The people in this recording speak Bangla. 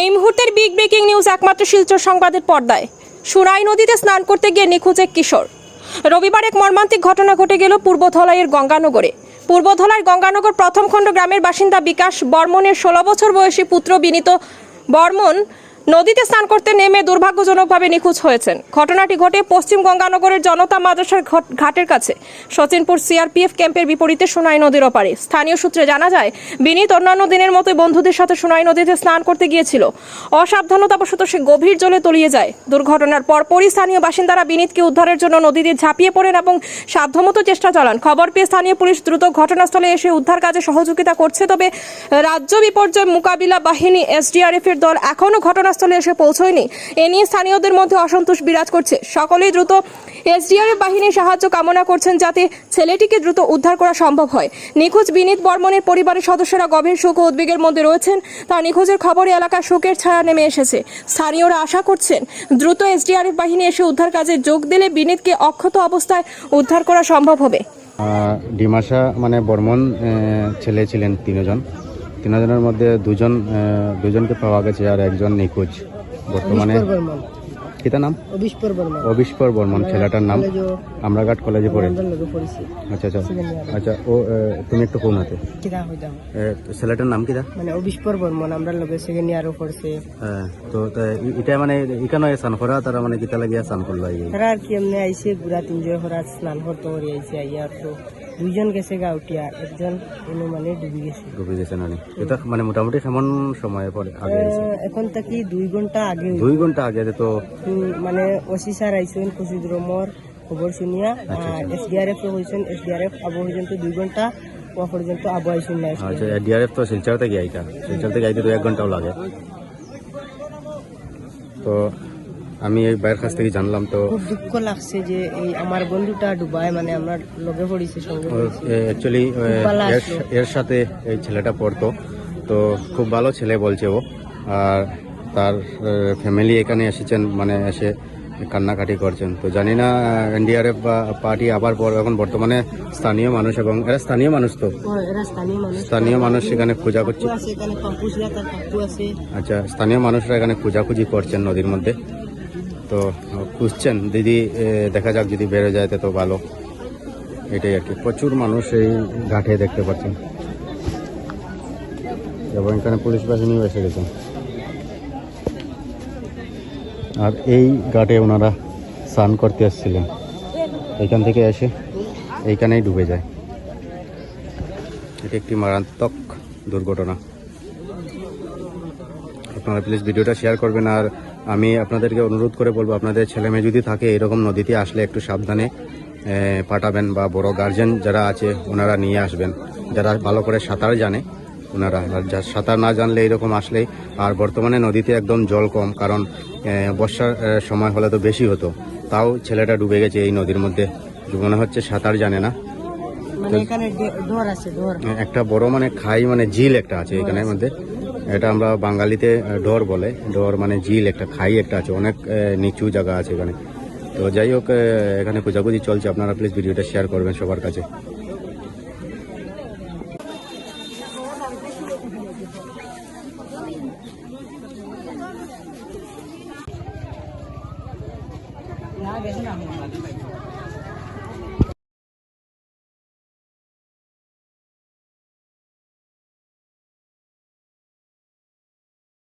এই মুহূর্তের বিগ ব্রেকিং নিউজ একমাত্র শিলচর সংবাদের পর্দায়। সুরাই নদীতে স্নান করতে গিয়ে নিখোঁজ এক কিশোর। রবিবার এক মর্মান্তিক ঘটনা ঘটে গেল পূর্বধলাইয়ের গঙ্গানগরে। পূর্বধলার গঙ্গানগর প্রথম খণ্ড গ্রামের বাসিন্দা বিকাশ বর্মনের ষোলো বছর বয়সী পুত্র বিনীত বর্মন নদীতে স্নান করতে নেমে দুর্ভাগ্যজনকভাবে নিখোঁজ হয়েছেন। ঘটনাটি ঘটে পশ্চিম গঙ্গানগরের জনতা মাদ্রাসার ঘট- ঘাটের কাছে। সচিনপুর সিআরপিএফ ক্যাম্পের বিপরীতে সোনাই নদীর ওপারে। স্থানীয় সূত্রে জানা যায়, বিনীত অন্যান্য দিনের মতো বন্ধুদের সাথে সোনাই নদীতে স্নান করতে গিয়েছিল। অসাবধানতাবশত সে গভীর জলে তলিয়ে যায়। দুর্ঘটনার পরপরই স্থানীয় বাসিন্দারা বিনীতকে উদ্ধারের জন্য নদীতে ঝাঁপিয়ে পড়েন এবং সাধ্যমতো চেষ্টা চালান। খবর পেয়ে স্থানীয় পুলিশ দ্রুত ঘটনাস্থলে এসে উদ্ধার কাজে সহযোগিতা করছে, তবে রাজ্য বিপর্যয় মোকাবিলা বাহিনী এসডিআরএফ এর দল এখনও ঘটনাস্থলে এসে পৌঁছয়নি। এ নিয়ে স্থানীয়দের মধ্যে অসন্তোষ বিরাজ করছে। সকলেই দ্রুত এসডিআরএফ বাহিনীর সাহায্য কামনা করছেন যাতে ছেলেটিকে দ্রুত উদ্ধার করা সম্ভব হয়। নিখোঁজ বিনীত বর্মনের পরিবারের সদস্যরা গভীর শোক ও উদ্বেগের মধ্যে রয়েছেন। তার নিখোঁজের খবরে এলাকায় শোকের ছায়া নেমে এসেছে। স্থানীয়রা আশা করছেন, দ্রুত এসডিআরএফ বাহিনী এসে উদ্ধার কাজে যোগ দিলে বিনীতকে অক্ষত অবস্থায় উদ্ধার করা সম্ভব হবে। ডিমাসা মানে বর্মন ছেলে ছিলেন তিনজন। তিনজনের মধ্যে দুজন দুজনকে পাওয়া গেছে আর একজন নিখোঁজ। বর্তমানে কিতা নাম? বর্মন। বর্মন ছেলেটার নাম? আমরাঘাট কলেজে পড়ে। আমরা আচ্ছা আচ্ছা। আচ্ছা ও তুমি একটু কোন হাতে। ছেলেটার নাম কিতা? মানে অবিস্পর বর্মন আমরা লগে সেকেন্ড ইয়ারও পড়ছে তো এটা মানে ইকানো সান করা তারা মানে কিতা লাগিয়া সান করল তারা আর কি এমনি আইসে ঘুরা তিনজন হরা স্নান করতে করে আইসে আইয়ার তো দুইজন গেছে গা উঠিয়া একজন কোনো মানে ডুবি গেছে। ডুবে গেছে নানি এটা মানে মোটামুটি কেমন সময় পরে আগে এখন থাকি দুই ঘণ্টা আগে দুই ঘণ্টা আগে তো মানে ওসি স্যার আইসেন কুচিদ্রমর খবর শুনিয়া আর এসডিআরএফ হয়েছেন এসডিআরএফ আবু পর্যন্ত দুই ঘণ্টা ও পর্যন্ত আবু আইসেন না আচ্ছা ডিআরএফ তো শিলচর থেকে আইতা শিলচর থেকে আইতে তো এক ঘন্টাও লাগে। তো আমি এই বাইরের কাছ থেকে জানলাম তো খুব দুঃখ লাগছে যে এই আমার বন্ধুটা ডুবায় মানে আমরা লগে পড়িছে সঙ্গে অ্যাকচুয়ালি এর সাথে এই ছেলেটা পড়তো তো খুব ভালো ছেলে বলছে ও। আর তার ফ্যামিলি এখানে এসেছেন মানে এসে কান্নাকাটি করছেন। তো জানি না এনডিআরএফ বা পার্টি আবার পর এখন বর্তমানে স্থানীয় মানুষ এবং এরা স্থানীয় মানুষ তো? স্থানীয় মানুষ। এখানে তার আচ্ছা স্থানীয় মানুষরা এখানে খোঁজাখুঁজি করছেন নদীর মধ্যে। তো খুঁজছেন, দিদি দেখা যাক যদি বেড়ে যায় তো ভালো। এটাই আর কি, প্রচুর মানুষ এই ঘাটে দেখতে পাচ্ছেন। এবং এখানে পুলিশ বাহিনীও এসে গেছেন। আর এই ঘাটে ওনারা স্নান করতে এসেছিলেন এখান থেকে এসে এইখানেই ডুবে যায়। এটি একটি মারাত্মক দুর্ঘটনা। আপনারা প্লিজ ভিডিওটা শেয়ার করবেন। আর আমি আপনাদেরকে অনুরোধ করে বলব আপনাদের ছেলে মেয়ে যদি থাকে এরকম নদীতে আসলে একটু সাবধানে পাঠাবেন বা বড় গার্জেন যারা আছে ওনারা নিয়ে আসবেন। যারা ভালো করে সাঁতার জানে ওনারা। আর যা সাঁতার না জানলে এরকম আসলেই আর বর্তমানে নদীতে একদম জল কম কারণ বর্ষার সময় হলে তো বেশি হতো। তাও ছেলেটা ডুবে গেছে এই নদীর মধ্যে। মনে হচ্ছে সাঁতার জানে না। মানে একটা বড় মানে খাই মানে ঝিল একটা আছে এখানের মধ্যে। এটা আমরা বাঙালিতে ডর বলে। ডর মানে ঝিল একটা, খাই একটা আছে, অনেক নিচু জায়গা আছে এখানে। তো যাই হোক এখানে খোঁজাখুঁজি চলছে, আপনারা প্লিজ ভিডিওটা শেয়ার করবেন সবার কাছে। না